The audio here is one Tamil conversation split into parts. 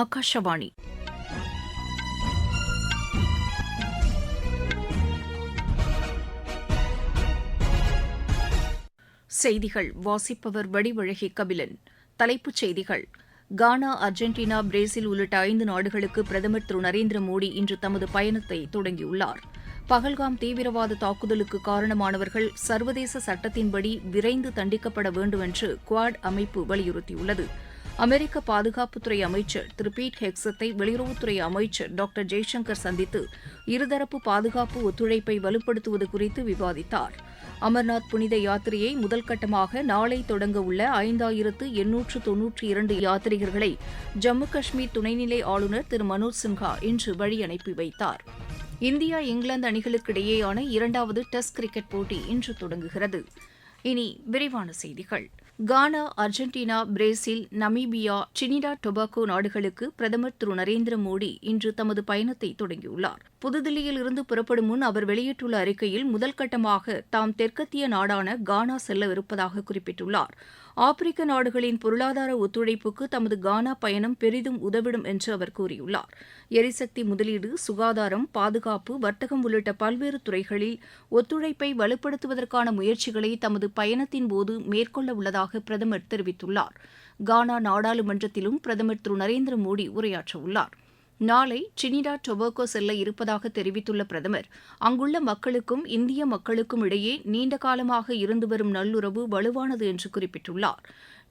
ஆகாஷவாணி செய்திகள். வாசிப்பவர் வடிவழகி கபிலன். தலைப்புச் செய்திகள். கானா அர்ஜென்டினா பிரேசில் உள்ளிட்ட ஐந்து நாடுகளுக்கு பிரதமர் திரு நரேந்திர மோடி இன்று தமது பயணத்தை தொடங்கியுள்ளார். பகல்காம் தீவிரவாத தாக்குதலுக்கு காரணமானவர்கள் சர்வதேச சட்டத்தின்படி விரைந்து தண்டிக்கப்பட வேண்டும் என்று குவாட் அமைப்பு வலியுறுத்தியுள்ளது. அமெரிக்க பாதுகாப்புத்துறை அமைச்சர் திரு பீட் ஹெக்ஸத்தை வெளியுறவுத்துறை அமைச்சர் டாக்டர் ஜெய்சங்கர் சந்தித்து இருதரப்பு பாதுகாப்பு ஒத்துழைப்பை வலுப்படுத்துவது குறித்து விவாதித்தார். அமர்நாத் புனித யாத்திரையை முதல் கட்டமாக நாளை தொடங்க உள்ள ஐந்தாயிரத்து எண்ணூற்று தொன்னூற்றி இரண்டு யாத்திரிகர்களை ஜம்மு காஷ்மீர் துணைநிலை ஆளுநர் திரு மனோஜ் சின்ஹா இன்று வழி அனுப்பி வைத்தார். இந்தியா இங்கிலாந்து அணிகளுக்கிடையேயான இரண்டாவது டெஸ்ட் கிரிக்கெட் போட்டி இன்று தொடங்குகிறது. இனி விரிவான செய்திகள். Ghana Argentina Brazil Namibia Trinidad Tobago நாடுகளுக்கு பிரதமர் திரு நரேந்திர மோடி இன்று தமது பயணத்தை தொடங்கியுள்ளார். புதுதில்லியில் இருந்து புறப்படும் முன் அவர் வெளியிட்டுள்ள அறிக்கையில் முதல் கட்டமாக தாம் தெற்கத்திய நாடான கானா செல்லவிருப்பதாக குறிப்பிட்டுள்ளார். ஆப்பிரிக்க நாடுகளின் பொருளாதார ஒத்துழைப்புக்கு தமது கானா பயணம் பெரிதும் உதவிடும் என்று அவர் கூறியுள்ளார். எரிசக்தி முதலீடு சுகாதாரம் பாதுகாப்பு வர்த்தகம் உள்ளிட்ட பல்வேறு துறைகளில் ஒத்துழைப்பை வலுப்படுத்துவதற்கான முயற்சிகளை தமது பயணத்தின் போது மேற்கொள்ள உள்ளதாக பிரதமர் தெரிவித்துள்ளார். கானா நாடாளுமன்றத்திலும் பிரதமர் திரு நரேந்திர மோடி உரையாற்றவுள்ளார். நாளை டிரினிடா டொபாகோ செல்ல இருப்பதாக தெரிவித்துள்ள பிரதமர் அங்குள்ள மக்களுக்கும் இந்திய மக்களுக்கும் இடையே நீண்ட காலமாக இருந்து வரும் நல்லுறவு வலுவானது என்று குறிப்பிட்டுள்ளார்.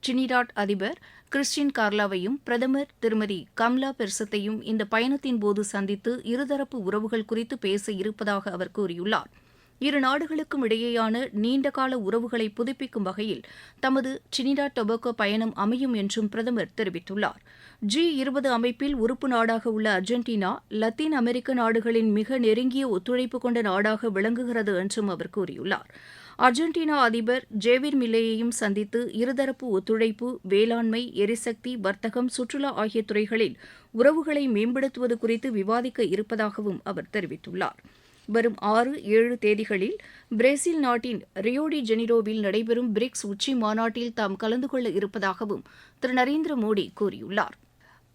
டிரினிடாட் அதிபர் கிறிஸ்டின் கார்லாவையும் பிரதமர் திருமதி கம்லா பெர்சத்தையும் இந்த பயணத்தின் போது சந்தித்து இருதரப்பு உறவுகள் குறித்து பேச இருப்பதாக அவர் கூறியுள்ளார். இரு நாடுகளுக்கும் இடையேயான நீண்டகால உறவுகளை புதுப்பிக்கும் வகையில் தமது சினிடா டொபாக்கோ பயணம் அமையும் என்றும் பிரதமர் தெரிவித்துள்ளார். ஜி இருபது அமைப்பில் உறுப்பு நாடாக உள்ள அர்ஜென்டினா லத்தீன் அமெரிக்க நாடுகளின் மிக நெருங்கிய ஒத்துழைப்பு கொண்ட நாடாக விளங்குகிறது என்றும் அவர் கூறியுள்ளார். அர்ஜென்டினா அதிபர் ஜேவிர் மில்லேயையும் சந்தித்து இருதரப்பு ஒத்துழைப்பு வேளாண்மை எரிசக்தி வர்த்தகம் சுற்றுலா ஆகிய துறைகளில் உறவுகளை மேம்படுத்துவது குறித்து விவாதிக்க இருப்பதாகவும் அவர் தெரிவித்துள்ளார். வரும் ஆறு ஏழு தேதிகளில் பிரேசில் நாட்டின் ரியோடி ஜெனிரோவில் நடைபெறும் பிரிக்ஸ் உச்சி மாநாட்டில் தாம் கலந்து கொள்ள இருப்பதாகவும் திரு நரேந்திர மோடி கூறியுள்ளார்.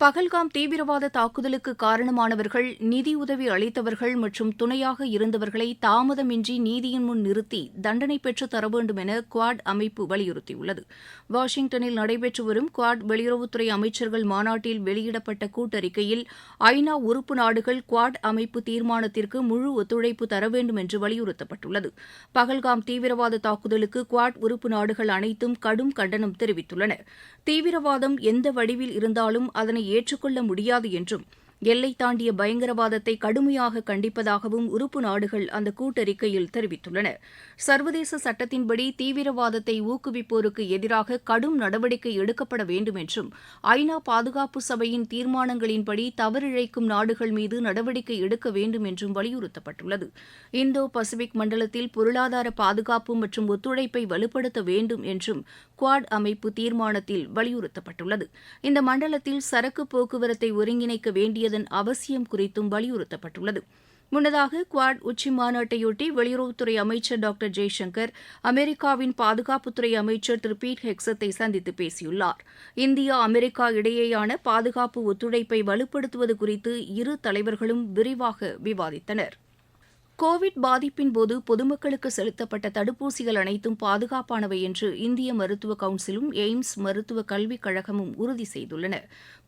பகல்காம் தீவிரவாத தாக்குதலுக்கு காரணமானவர்கள் நிதியுதவி அளித்தவர்கள் மற்றும் துணையாக இருந்தவர்களை தாமதமின்றி நீதியின் முன் நிறுத்தி தண்டனை பெற்று தர வேண்டும் என குவாட் அமைப்பு வலியுறுத்தியுள்ளது. வாஷிங்டனில் நடைபெற்று வரும் குவாட் வெளியுறவுத்துறை அமைச்சர்கள் மாநாட்டில் வெளியிடப்பட்ட கூட்டறிக்கையில் ஐநா உறுப்பு நாடுகள் குவாட் அமைப்பு தீர்மானத்திற்கு முழு ஒத்துழைப்பு தர வேண்டும் என்று வலியுறுத்தப்பட்டுள்ளது. பகல்காம் தீவிரவாத தாக்குதலுக்கு குவாட் உறுப்பு நாடுகள் அனைத்தும் கடும் கண்டனம் தெரிவித்துள்ளன. தீவிரவாதம் எந்த வடிவில் இருந்தாலும் அதனை ஏற்றுக்கொள்ள முடியாது என்றும் எல்லை தாண்டிய பயங்கரவாதத்தை கடுமையாக கண்டிப்பதாகவும் உறுப்பு நாடுகள் அந்த கூட்டறிக்கையில் தெரிவித்துள்ளன. சர்வதேச சட்டத்தின்படி தீவிரவாதத்தை ஊக்குவிப்போருக்கு எதிராக கடும் நடவடிக்கை எடுக்கப்பட வேண்டும் என்றும் ஐநா பாதுகாப்பு சபையின் தீர்மானங்களின்படி தவறிழைக்கும் நாடுகள் மீது நடவடிக்கை எடுக்க வேண்டும் என்றும் வலியுறுத்தப்பட்டுள்ளது. இந்தோ பசிபிக் மண்டலத்தில் பொருளாதார பாதுகாப்பு மற்றும் ஒத்துழைப்பை வலுப்படுத்த வேண்டும் என்றும் குவாட் அமைப்பு தீர்மானத்தில் வலியுறுத்தப்பட்டுள்ளது. இந்த மண்டலத்தில் சரக்கு போக்குவரத்தை ஒருங்கிணைக்க வேண்டிய வேண்டியதன் அவசியம் குறித்தும் வலியுறுத்தப்பட்டுள்ளது. முன்னதாக குவாட் உச்சி மாநாட்டையொட்டி வெளியுறவுத்துறை அமைச்சர் டாக்டர் ஜெய்சங்கர் அமெரிக்காவின் பாதுகாப்புத்துறை அமைச்சர் திரு பீட் ஹெக்ஸத்தை சந்தித்து பேசியுள்ளார். இந்தியா அமெரிக்கா இடையேயான பாதுகாப்பு ஒத்துழைப்பை வலுப்படுத்துவது குறித்து இரு தலைவர்களும் விரிவாக விவாதித்தனர். கோவிட் பாதிப்பின் போது பொதுமக்களுக்கு செலுத்தப்பட்ட தடுப்பூசிகள் அனைத்தும் பாதுகாப்பானவை என்று இந்திய மருத்துவ கவுன்சிலும் எய்ம்ஸ் மருத்துவ கல்விக் கழகமும் உறுதி செய்துள்ளன.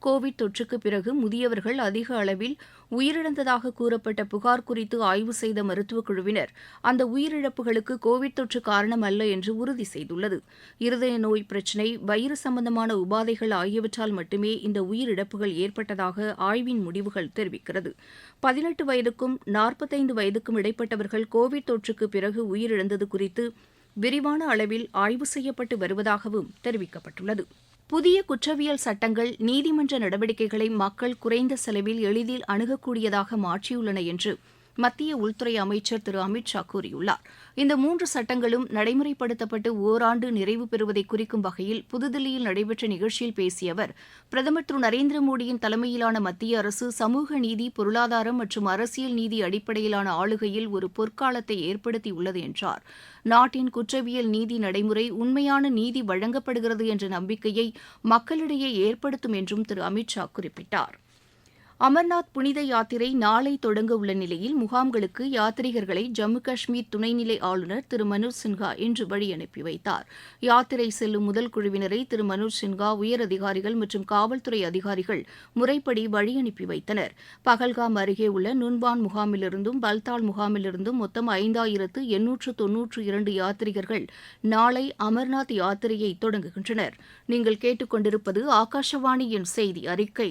கோவிட் தொற்றுக்கு பிறகு முதியவர்கள் அதிக அளவில் உயிரிழந்ததாக கூறப்பட்ட புகார் குறித்து ஆய்வு செய்த மருத்துவக் குழுவினர் அந்த உயிரிழப்புகளுக்கு கோவிட் தொற்று காரணம் அல்ல என்று உறுதி செய்துள்ளது. இருதய நோய் பிரச்சினை வயிறு சம்பந்தமான உபாதைகள் ஆகியவற்றால் மட்டுமே இந்த உயிரிழப்புகள் ஏற்பட்டதாக ஆய்வின் முடிவுகள் தெரிவிக்கிறது. பதினெட்டு வயதுக்கும் நாற்பத்தைந்து வயதுக்கும் இடைப்பட்டவர்கள் கோவிட் தொற்றுக்கு பிறகு உயிரிழந்தது குறித்து விரிவான அளவில் ஆய்வு செய்யப்பட்டு வருவதாகவும் தெரிவிக்கப்பட்டுள்ளது. புதிய குற்றவியல் சட்டங்கள் நீதிமன்ற நடவடிக்கைகளை மக்கள் குறைந்த செலவில் எளிதில் அணுகக்கூடியதாக மாற்றியுள்ளன என்று மத்திய உள்துறை அமைச்சர் திரு அமித் ஷா கூறியுள்ளார். இந்த மூன்று சட்டங்களும் நடைமுறைப்படுத்தப்பட்டு ஓராண்டு நிறைவு பெறுவதை குறிக்கும் வகையில் புதுதில்லியில் நடைபெற்ற நிகழ்ச்சியில் பேசிய அவர் பிரதமர் திரு நரேந்திர மோடியின் தலைமையிலான மத்திய அரசு சமூக நீதி பொருளாதாரம் மற்றும் அரசியல் நீதி அடிப்படையிலான ஆளுகையில் ஒரு பொற்காலத்தை ஏற்படுத்தியுள்ளது என்றார். நாட்டின் குற்றவியல் நீதி நடைமுறை உண்மையான நீதி வழங்கப்படுகிறது என்ற நம்பிக்கையை மக்களிடையே ஏற்படுத்தும் என்றும் திரு அமித் ஷா குறிப்பிட்டார். அமர்நாத் புனித யாத்திரை நாளை தொடங்க உள்ள நிலையில் முகாம்களுக்கு யாத்ரீகர்களை ஜம்மு காஷ்மீர் துணைநிலை ஆளுநர் திரு மனோஜ் சின்ஹா இன்று வழி அனுப்பி வைத்தார். யாத்திரை செல்லும் முதல் குழுவினரை திரு மனோஜ் சின்ஹா உயர் அதிகாரிகள் மற்றும் காவல்துறை அதிகாரிகள் முறைப்படி வழி அனுப்பி வைத்தனர். பகல்காம் அருகே உள்ள நுன்பான் முகாமிலிருந்தும் பல்தால் முகாமிலிருந்தும் மொத்தம் ஐந்தாயிரத்து எண்ணூற்று தொன்னூற்று இரண்டு யாத்ரீகர்கள் நாளை அமர்நாத் யாத்திரையை தொடங்குகின்றனர். நீங்கள் கேட்டுக்கொண்டிருப்பது ஆகாஷவாணியின் செய்தி அறிக்கை.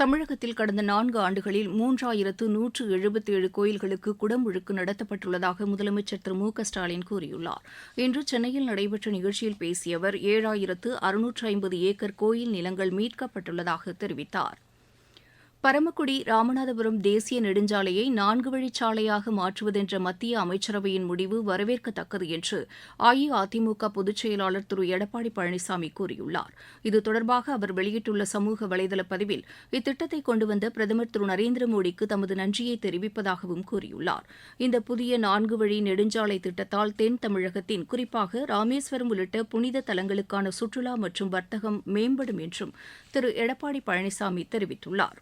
தமிழகத்தில் கடந்த நான்கு ஆண்டுகளில் மூன்றாயிரத்து நூற்று எழுபத்தேழு கோயில்களுக்கு குடமுழுக்கு நடத்தப்பட்டுள்ளதாக முதலமைச்சர் திரு மு க ஸ்டாலின் கூறியுள்ளார். இன்று சென்னையில் நடைபெற்ற நிகழ்ச்சியில் பேசிய அவர் ஏழாயிரத்து அறுநூற்று ஐம்பது ஏக்கர் கோயில் நிலங்கள் மீட்கப்பட்டுள்ளதாக தெரிவித்தார். பரமக்குடி ராமநாதபுரம் தேசிய நெடுஞ்சாலையை நான்கு வழிச்சாலையாக மாற்றுவதென்ற மத்திய அமைச்சரவையின் முடிவு வரவேற்கத்தக்கது என்று அஇஅதிமுக பொதுச் செயலாளர் திரு. எடப்பாடி பழனிசாமி கூறியுள்ளார். இது தொடர்பாக அவர் வெளியிட்டுள்ள சமூக வலைதள பதிவில் இத்திட்டத்தை கொண்டு வந்த பிரதமர் திரு. நரேந்திர மோடிக்கு தமது நன்றியை தெரிவிப்பதாகவும் கூறியுள்ளார். இந்த புதிய நான்கு வழி நெடுஞ்சாலை திட்டத்தால் தென் தமிழகத்தின் குறிப்பாக ராமேஸ்வரம் உள்ளிட்ட புனித தலங்களுக்கான சுற்றுலா மற்றும் வர்த்தகம் மேம்படும் என்றும் திரு. எடப்பாடி பழனிசாமி தெரிவித்துள்ளார்.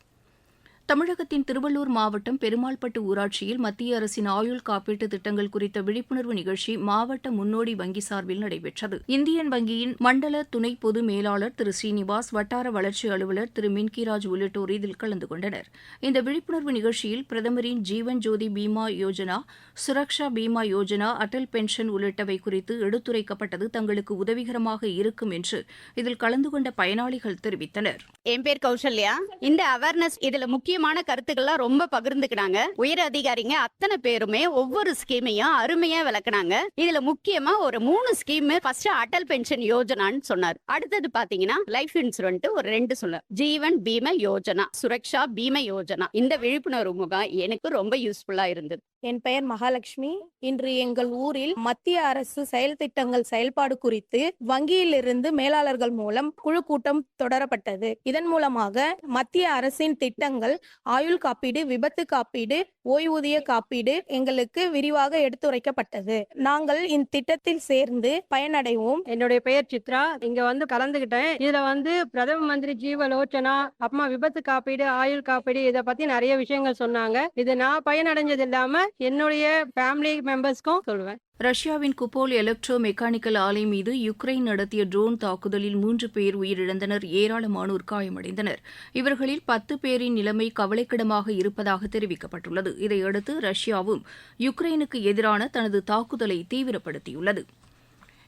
தமிழகத்தின் திருவள்ளூர் மாவட்டம் பெருமாள்பட்டு ஊராட்சியில் மத்திய அரசின் ஆயுள் காப்பீட்டு திட்டங்கள் குறித்த விழிப்புணர்வு நிகழ்ச்சி மாவட்ட முன்னோடி வங்கி சார்பில் நடைபெற்றது. இந்தியன் வங்கியின் மண்டல துணை பொது மேலாளர் திரு ஸ்ரீனிவாஸ் வட்டார வளர்ச்சி அலுவலர் திரு மின்கிராஜ் உள்ளிட்டோர் இதில் கலந்து கொண்டனர். இந்த விழிப்புணர்வு நிகழ்ச்சியில் பிரதமரின் ஜீவன் ஜோதி பீமா யோஜனா சுரக்ஷா பீமா யோஜனா அடல் பென்ஷன் உள்ளிட்டவை குறித்து எடுத்துரைக்கப்பட்டது தங்களுக்கு உதவிகரமாக இருக்கும் என்று இதில் கலந்து கொண்ட பயனாளிகள் தெரிவித்தனர். என் பேர் கௌசல்யா. இந்த அவேர்னஸ் இதுல முக்கியமான கருத்துக்கள்லாம் ரொம்ப பகிர்ந்துக்கினாங்க. உயர் அதிகாரிங்க அத்தனை பேருமே ஒவ்வொரு ஸ்கீமையும் அருமையா விளக்குனாங்க. இதுல முக்கியமா ஒரு மூணு ஸ்கீம் ஃபர்ஸ்ட் அடல் பென்ஷன் யோஜனான்னு சொன்னார். அடுத்தது பாத்தீங்கன்னா லைஃப் இன்சூரன்ஸ் ஒரு ரெண்டு சொன்னார் ஜீவன் பீம யோஜனா சுரக்ஷா பீம யோஜனா. இந்த விழிப்புணர்வு முகாம் எனக்கு ரொம்ப யூஸ்ஃபுல்லா இருந்தது. என் பெயர் மகாலட்சுமி. இன்று எங்கள் ஊரில் மத்திய அரசு செயல் திட்டங்கள் செயல்பாடு குறித்து வங்கியிலிருந்து மேலாளர்கள் மூலம் குழு கூட்டம் தொடரப்பட்டது. இதன் மூலமாக மத்திய அரசின் திட்டங்கள் ஆயுள் காப்பீடு விபத்து காப்பீடு ஓய்வூதிய காப்பீடு எங்களுக்கு விரிவாக எடுத்துரைக்கப்பட்டது. நாங்கள் இந்த திட்டத்தில் சேர்ந்து பயனடைவோம். என்னுடைய பெயர் சித்ரா. இங்க வந்து கலந்துகிட்டேன். இதுல வந்து பிரதம மந்திரி ஜீவலோச்சனா அப்புறமா விபத்து காப்பீடு ஆயுள் காப்பீடு இதை பத்தி நிறைய விஷயங்கள் சொன்னாங்க. இது நான் பயனடைஞ்சது இல்லாம என்னுடைய ஃபேமிலி மெம்பர்ஸ்க்கும் சொல்லுவேன். ரஷ்யாவின் குப்போல் எலக்ட்ரோ மெக்கானிக்கல் ஆலை மீது யுக்ரைன் நடத்திய ட்ரோன் தாக்குதலில் மூன்று பேர் உயிரிழந்தனர். ஏராளமானோர் காயமடைந்தனர். இவர்களில் பத்து பேரின் நிலைமை கவலைக்கிடமாக இருப்பதாக தெரிவிக்கப்பட்டுள்ளது. இதையடுத்து ரஷ்யாவும் யுக்ரைனுக்கு எதிரான தனது தாக்குதலை தீவிரப்படுத்தியுள்ளது.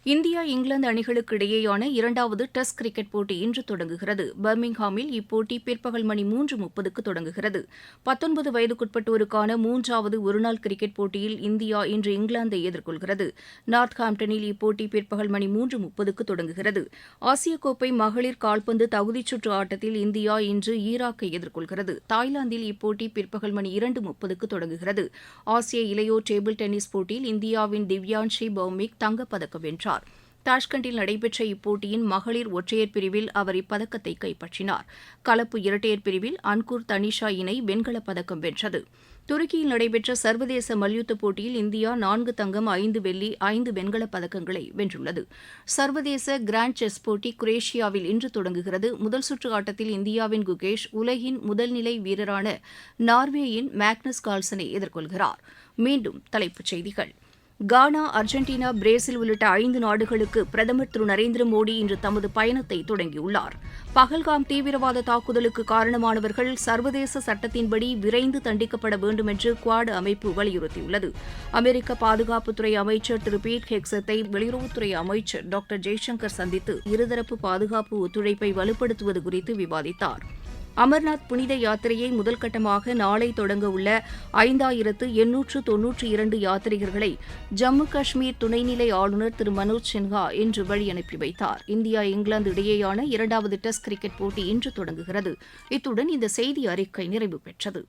இந்தியா இங்கிலாந்து அணிகளுக்கு இடையேயான இரண்டாவது டெஸ்ட் கிரிக்கெட் போட்டி இன்று தொடங்குகிறது. பர்மிங்ஹாமில் இப்போட்டி பிற்பகல் மணி மூன்று முப்பதுக்கு தொடங்குகிறது. பத்தொன்பது வயதுக்குட்பட்டோருக்கான மூன்றாவது ஒருநாள் கிரிக்கெட் போட்டியில் இந்தியா இன்று இங்கிலாந்தை எதிர்கொள்கிறது. நார்த்ஹாம்டனில் இப்போட்டி பிற்பகல் மணி மூன்று முப்பதுக்கு தொடங்குகிறது. ஆசிய கோப்பை மகளிர் கால்பந்து தகுதிச் சுற்று ஆட்டத்தில் இந்தியா இன்று ஈராக்கை எதிர்கொள்கிறது. தாய்லாந்தில் இப்போட்டி பிற்பகல் மணி இரண்டு முப்பதுக்கு தொடங்குகிறது. ஆசிய இளையோர் டேபிள் டென்னிஸ் போட்டியில் இந்தியாவின் திவ்யான்ஷி பௌமிக் தங்கப்பதக்கம் வென்றார். வென்றார். தாஷ்கண்டில் நடைபெற்ற இப்போட்டியின் மகளிர் ஒற்றையர் பிரிவில் அவர் இப்பதக்கத்தை கைப்பற்றினார். கலப்பு இரட்டையர் பிரிவில் அன்கூர் தனிஷா இணை வெண்கலப் பதக்கம் வென்றது. துருக்கியில் நடைபெற்ற சர்வதேச மல்யுத்த போட்டியில் இந்தியா நான்கு தங்கம் ஐந்து வெள்ளி ஐந்து வெண்கலப் பதக்கங்களை வென்றுள்ளது. சர்வதேச கிராண்ட் செஸ் போட்டி குரேஷியாவில் இன்று தொடங்குகிறது. முதல் சுற்று ஆட்டத்தில் இந்தியாவின் குகேஷ் உலகின் முதல்நிலை வீரரான நார்வேயின் மேக்னஸ் கால்சனை எதிர்கொள்கிறார். மீண்டும் தலைப்புச் செய்திகள். கானா அர்ஜென்டினா பிரேசில் உள்ளிட்ட ஐந்து நாடுகளுக்கு பிரதமர் திரு நரேந்திர மோடி இன்று தமது பயணத்தை தொடங்கியுள்ளார். பகல்காம் தீவிரவாத தாக்குதலுக்கு காரணமானவர்கள் சர்வதேச சட்டத்தின்படி விரைந்து தண்டிக்கப்பட வேண்டும் என்று குவாட் அமைப்பு வலியுறுத்தியுள்ளது. அமெரிக்க பாதுகாப்புத்துறை அமைச்சர் திரு பீட் ஹெக்ஸத்தை வெளியுறவுத்துறை அமைச்சர் டாக்டர் ஜெய்சங்கர் சந்தித்து இருதரப்பு பாதுகாப்பு ஒத்துழைப்பை வலுப்படுத்துவது குறித்து விவாதித்தார். அமர்நாத் புனித யாத்திரையை முதல்கட்டமாக நாளை தொடங்க உள்ள ஐந்தாயிரத்து எண்ணூற்று தொன்னூற்றி இரண்டு யாத்ரீகர்களை ஜம்மு காஷ்மீர் துணைநிலை ஆளுநர் திரு மனோஜ் சின்ஹா இன்று வழி அனுப்பி வைத்தார். இந்தியா இங்கிலாந்து இடையேயான இரண்டாவது டெஸ்ட் கிரிக்கெட் போட்டி இன்று தொடங்குகிறது. இத்துடன் இந்த செய்தி அறிக்கை நிறைவு பெற்றது.